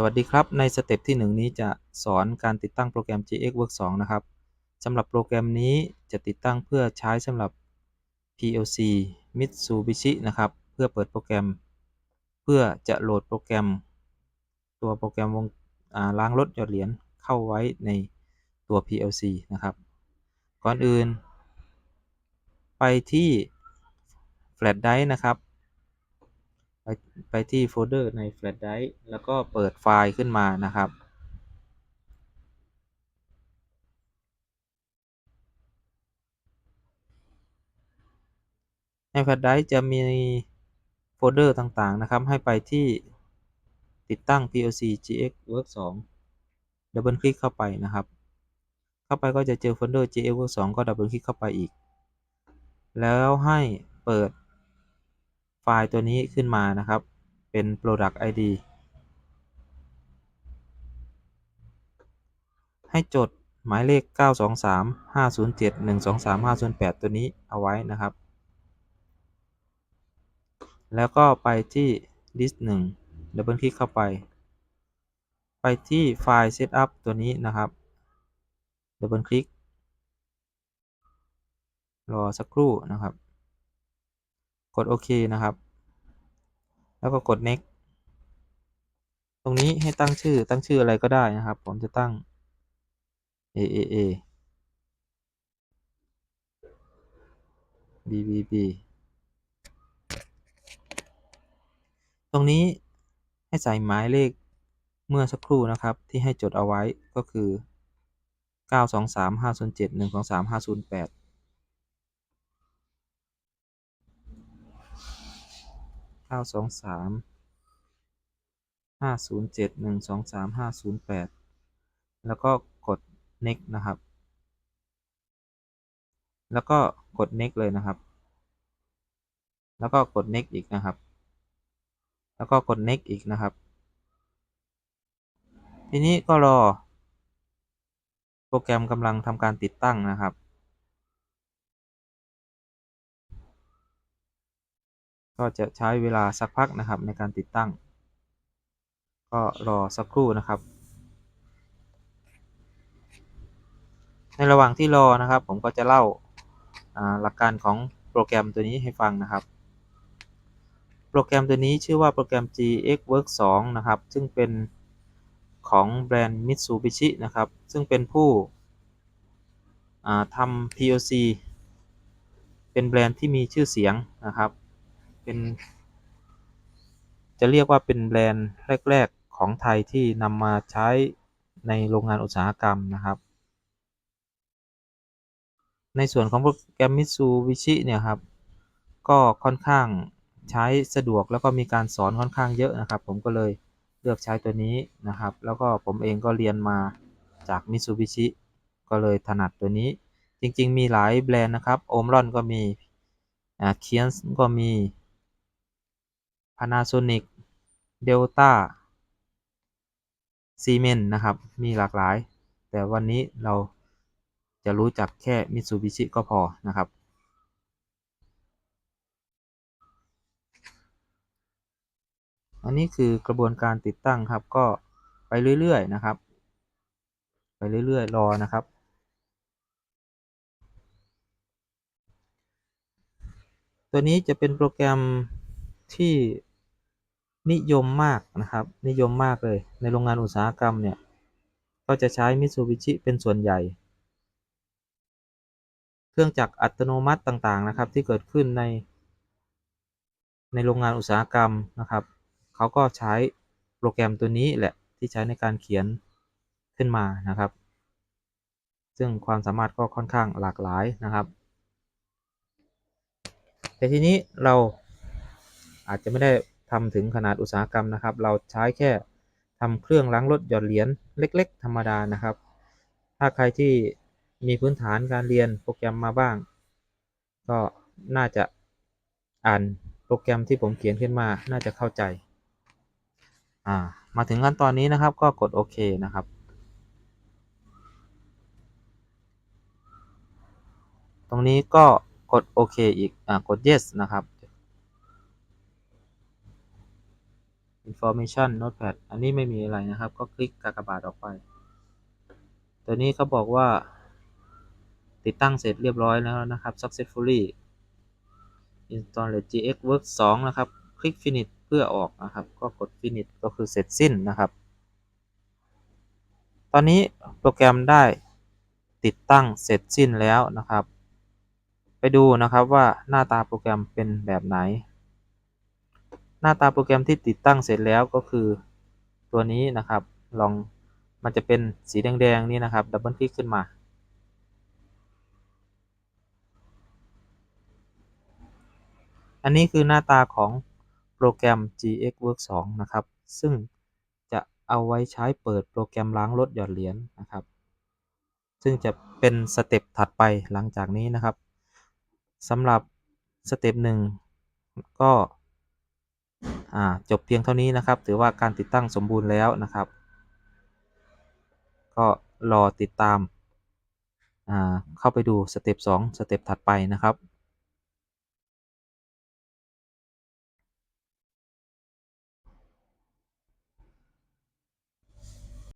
สวัสดีครับ ในสเต็ปที่ 1 นี้จะสอนการติดตั้งโปรแกรม GX Work 2 นะครับสำหรับโปรแกรมนี้จะติดตั้งเพื่อใช้สำหรับ PLC Mitsubishi นะครับ เพื่อเปิดโปรแกรม เพื่อจะโหลดโปรแกรม ตัวโปรแกรมวงล้างรถหยอดเหรียญเข้าไว้ในตัว PLC นะครับ ก่อนอื่น ไปที่ Flash Drive นะครับ ไปไปที่โฟลเดอร์ใน Flash Drive แล้วก็เปิดไฟล์ขึ้นมานะครับ ใน Flash Drive จะมีโฟลเดอร์ต่างๆนะครับ ให้ไปที่ติดตั้ง PLC GX Work 2 ดับเบิลคลิกเข้าไปนะครับ เข้าไปก็จะเจอโฟลเดอร์ GX Work 2 ก็ดับเบิลคลิกเข้าไปอีก แล้วให้เปิด ฟล์ตัวนี้ขึ้นมานะครับ เป็น product id ให้จดหมายเลข 923 507 123 508ตัวนี้เอาไว้นะครับ แล้วก็ไปที่ disk 1ดับเบิลคลิกเข้าไป ไปที่ไฟล์ setup ตัวนี้นะครับดับเบิลคลิก รอสักครู่นะครับ กดโอเคนะครับ แล้วก็กด next ตรงนี้ให้ตั้งชื่อตั้งชื่ออะไรก็ได้นะครับ ผมจะตั้ง AAA BBB ตรงนี้ให้ใส่หมายเลขเมื่อสักครู่นะครับที่ให้จดเอาไว้ก็คือ 923 507 123 508 923 507 123 508แล้วก็กด next นะครับ แล้วก็กด next เลยนะครับ แล้วก็กด next อีกนะครับ แล้วก็กด next อีกนะครับ ทีนี้ก็รอ โปรแกรมกำลังทำการติดตั้งนะครับ ก็จะใช้เวลาสักพักนะครับในการติดตั้ง ก็รอสักครู่นะครับ ในระหว่างที่รอนะครับ ผมก็จะเล่าหลักการของโปรแกรมตัวนี้ให้ฟังนะครับ โปรแกรมตัวนี้ชื่อว่าโปรแกรม GX Work 2 นะครับ ซึ่งเป็นของแบรนด์ Mitsubishi นะครับ ซึ่งเป็นผู้ทำ PLC เป็นแบรนด์ที่มีชื่อเสียงนะครับ เป็น จะเรียกว่าเป็นแบรนด์แรก ๆ ของไทยที่นำมาใช้ในโรงงานอุตสาหกรรมนะครับ ในส่วนของโปรแกรม Mitsubishi เนี่ยครับ ก็ค่อนข้างใช้สะดวกแล้วก็มีการสอนค่อนข้างเยอะนะครับ ผมก็เลยเลือกใช้ตัวนี้นะครับ แล้วก็ผมเองก็เรียนมาจาก Mitsubishi ก็เลยถนัดตัวนี้จริง ๆ มีหลายแบรนด์นะครับ โอมรอนก็มีอ่าเคียนส์ก็มี Panasonic Delta ซีเมนนะครับ มีหลากหลาย แต่วันนี้เราจะรู้จักแค่ Mitsubishi ก็พอนะครับ อันนี้คือกระบวนการติดตั้งครับ ก็ไปเรื่อยๆนะครับ ไปเรื่อยๆ รอนะครับตัวนี้จะเป็นโปรแกรมที่ นิยมมากนะครับ นิยมมากเลย ในโรงงานอุตสาหกรรมเนี่ย ก็จะใช้ Mitsubishi เป็นส่วนใหญ่ เครื่องจักรอัตโนมัติต่างๆนะครับ ที่เกิดขึ้นใน ในโรงงานอุตสาหกรรมนะครับ เขาก็ใช้โปรแกรมตัวนี้แหละที่ใช้ในการเขียนขึ้นมานะครับ ซึ่งความสามารถก็ค่อนข้างหลากหลายนะครับ แต่ทีนี้เราอาจจะไม่ได้ ทำถึงขนาดอุตสาหกรรมนะครับ เราใช้แค่ทำเครื่องล้างรถหยอดเหรียญเล็ก ๆ ธรรมดานะครับ ถ้าใครที่มีพื้นฐานการเรียนโปรแกรมมาบ้าง ก็น่าจะอ่านโปรแกรมที่ผมเขียนขึ้นมา น่าจะเข้าใจ อ่า มาถึงขั้นตอนนี้นะครับ ก็กดโอเคนะครับตรงนี้ก็กดโอเคอีก อ่า กด yes นะครับ information notepad อันนี้ไม่มีอะไรนะครับ ก็คลิกกากบาทออกไป ตัวนี้เขาบอกว่า ติดตั้งเสร็จเรียบร้อยแล้วนะครับ successfully install GX Work 2 นะครับ คลิก finish เพื่อออกนะครับ ก็กด finish ก็คือเสร็จสิ้นนะครับ ตอนนี้โปรแกรมได้ติดตั้งเสร็จสิ้นแล้วนะครับ ไปดูนะครับว่าหน้าตาโปรแกรมเป็นแบบไหน หน้าตาโปรแกรมที่ติดตั้งเสร็จแล้วก็คือตัวนี้นะครับ ลองมันจะเป็นสีแดงๆนี่นะครับ ดับเบิลคลิกขึ้นมา อันนี้คือหน้าตาของโปรแกรม GX Work 2 นะครับ ซึ่งจะเอาไว้ใช้เปิดโปรแกรมล้างรถหยอดเหรียญนะครับ ซึ่งจะเป็นสเต็ปถัดไปหลังจากนี้นะครับสำหรับสเต็ปหนึ่งก็ จบเพียงเท่านี้นะครับ ถือว่าการติดตั้งสมบูรณ์แล้วนะครับ ก็รอติดตามเข้าไปดูสเต็ป2สเต็ปถัดไปนะครับ